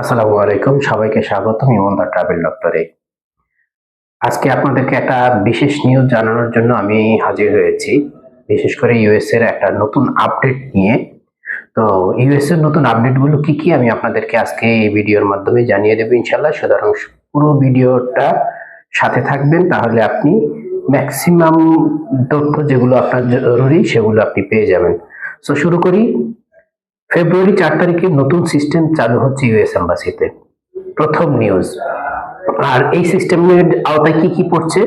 আসসালামু আলাইকুম, সবাইকে স্বাগতম ইমনদার ট্রাভেল ডক্টরে আজকে আপনাদেরকে একটা বিশেষ নিউজ জানানোর জন্য আমি হাজির হয়েছি। বিশেষ করে ইউএস এর একটা নতুন আপডেট নিয়ে। তো ইউএস এর নতুন আপডেটগুলো কি কি আমি আপনাদেরকে আজকে এই ভিডিওর মাধ্যমে জানিয়ে দেবো ইনশাল্লাহ সুতরাং পুরো ভিডিওটা সাথে থাকবেন, তাহলে আপনি ম্যাক্সিমাম তথ্য যেগুলো আপনার জরুরি সেগুলো আপনি পেয়ে যাবেন। তো শুরু করি। ফেব্রুয়ারি চার তারিখে নতুন সিস্টেম চালু হচ্ছে ইউএস এম্বাসিতে প্রথম নিউজ আর এই সিস্টেমের আওতায় কি কি পড়ছে?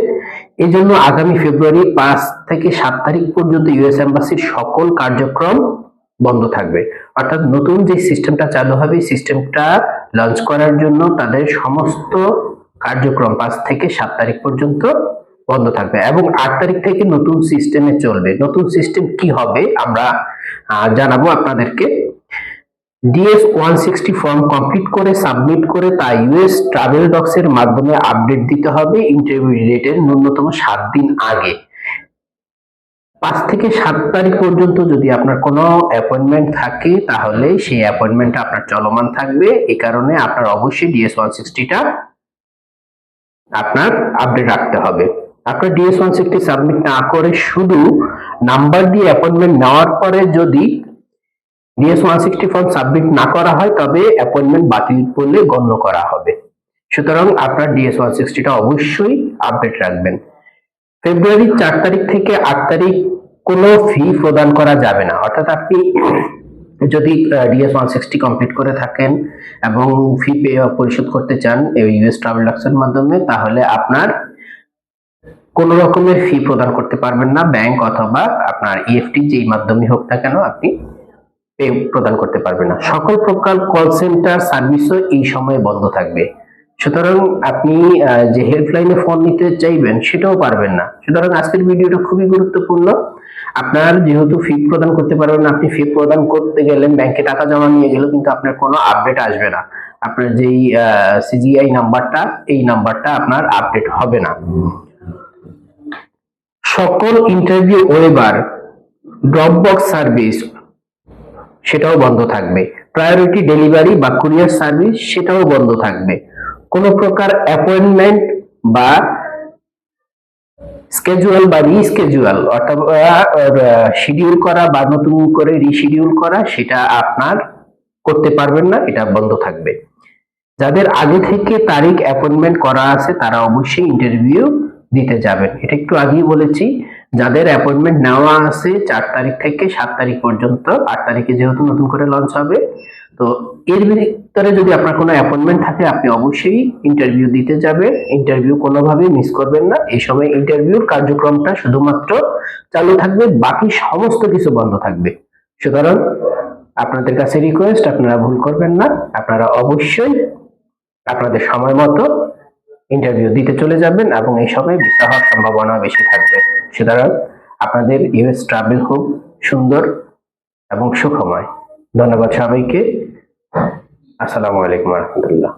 এই জন্য আগামী ফেব্রুয়ারি পাঁচ থেকে সাত তারিখ পর্যন্ত ইউএস এম্বাসির সকল কার্যক্রম বন্ধ থাকবে। অর্থাৎ নতুন যে সিস্টেমটা চালু হবে সিস্টেমটা লঞ্চ করার জন্য তাদের সমস্ত কার্যক্রম পাঁচ থেকে সাত তারিখ পর্যন্ত বন্ধ থাকবে এবং আট তারিখ থেকে নতুন সিস্টেমে চলবে। নতুন সিস্টেম কি হবে আমরা জানাব আপনাদেরকে। DS one sixty form complete করে সাবমিট করে, তা ইউএস ট্রাভেল ডক্স এর মাধ্যমে আপডেট দিতে হবে। ইন্টারভিউ ডেটের ন্যূনতম সাত দিন আগে। পাঁচ থেকে সাত তারিখ পর্যন্ত যদি আপনার কোনো অ্যাপয়েন্টমেন্ট থাকে, তাহলে সেই অ্যাপয়েন্টমেন্টটা আপনার চলমান থাকবে। এই কারণে আপনার অবশ্যই ডিএস ওয়ান সিক্সটিটা আপনার আপডেট রাখতে হবে। আপনার ডিএস ওয়ান সিক্সটি সাবমিট না করে শুধু নাম্বার দিয়ে অ্যাপয়েন্টমেন্ট নেওয়ার পরে যদি DS one sixty form submit না করা হয়, তবে অ্যাপয়েন্টমেন্ট বাতিল বলে গণ্য করা হবে। সুতরাং আপনার ডিএস ওয়ান সিক্সটিটা অবশ্যই আপডেট রাখবেন। ফেব্রুয়ারি চার তারিখ থেকে আট তারিখ কোনো ফি প্রদান করা যাবে না। অর্থাৎ আপনি যদি ডিএস ওয়ান সিক্সটি কমপ্লিট করে থাকেন এবং ফি পে পরিশোধ করতে চান এই ইউএস ট্রাভেল ডাক্সের মাধ্যমে, তাহলে আপনার কোনো রকমের ফি প্রদান করতে পারবেন না। ব্যাংক অথবা আপনার ইএফটি যেই মাধ্যমে হোক না কেন, আপনি প্রদান করতে পারবেন না। সকল প্রকার কল সেন্টার সার্ভিসও এই সময়ে বন্ধ থাকবে। সুতরাং আপনি যে হেল্পলাইনে ফোন নিতে চাইবেন, সেটাও পারবেন না। সুতরাং আজকের ভিডিওটা খুবই গুরুত্বপূর্ণ। আপনার যেহেতু ফি প্রদান করতে পারবেন আপনি ফি প্রদান করতে গেলেন ব্যাংকে টাকা জমা নিয়ে গেলেও কিন্তু আপনার কোনো আপডেট আসবে না। আপনার যেই সিজিআই নাম্বারটা, এই নাম্বারটা আপনার আপডেট হবে না। সকল ইন্টারভিউ ওয়েবার ড্রপবক্স সার্ভিস সেটাও বন্ধ থাকবে। প্রায়োরিটি ডেলিভারি বা কুরিয়ার সার্ভিস সেটাও বন্ধ থাকবে। কোনো প্রকার অ্যাপয়েন্টমেন্ট বা স্কেজুয়াল বা রিস্কেজুয়াল অর্থাৎ শিডিউল করা বা নতুন করে রিশিডিউল করা সেটা আপনার করতে পারবেন না, এটা বন্ধ থাকবে। যাদের আগে থেকে তারিখ অ্যাপয়েন্টমেন্ট করা আছে তারা অবশ্যই ইন্টারভিউ দিতে যাবেন। এটা একটু আগেই বলেছি যাদের অ্যাপয়েন্টমেন্ট নেওয়া আছে চার তারিখ থেকে সাত তারিখ পর্যন্ত, আট তারিখে যেহেতু নতুন করে লঞ্চ হবে, তো এর ভিতরে যদি আপনার কোনো অ্যাপয়েন্টমেন্ট থাকে, আপনি অবশ্যই ইন্টারভিউ দিতে যাবেন। ইন্টারভিউ কোনোভাবে মিস করবেন না। এই সময় ইন্টারভিউর কার্যক্রমটা শুধুমাত্র চালু থাকবে, বাকি সমস্ত কিছু বন্ধ থাকবে। সুতরাং আপনাদের কাছে রিকোয়েস্ট আপনারা ভুল করবেন না। আপনারা অবশ্যই আপনাদের সময় মতো ইন্টারভিউ দিতে চলে যাবেন এবং এই সময় ভিসা হওয়ার সম্ভাবনা বেশি থাকবে। সুতরাং আপনাদের ইউএস ট্রাভেল খুব সুন্দর এবং সুখময়। ধন্যবাদ সবাইকে। আসসালামু আলাইকুম রহমতুল্লাহ।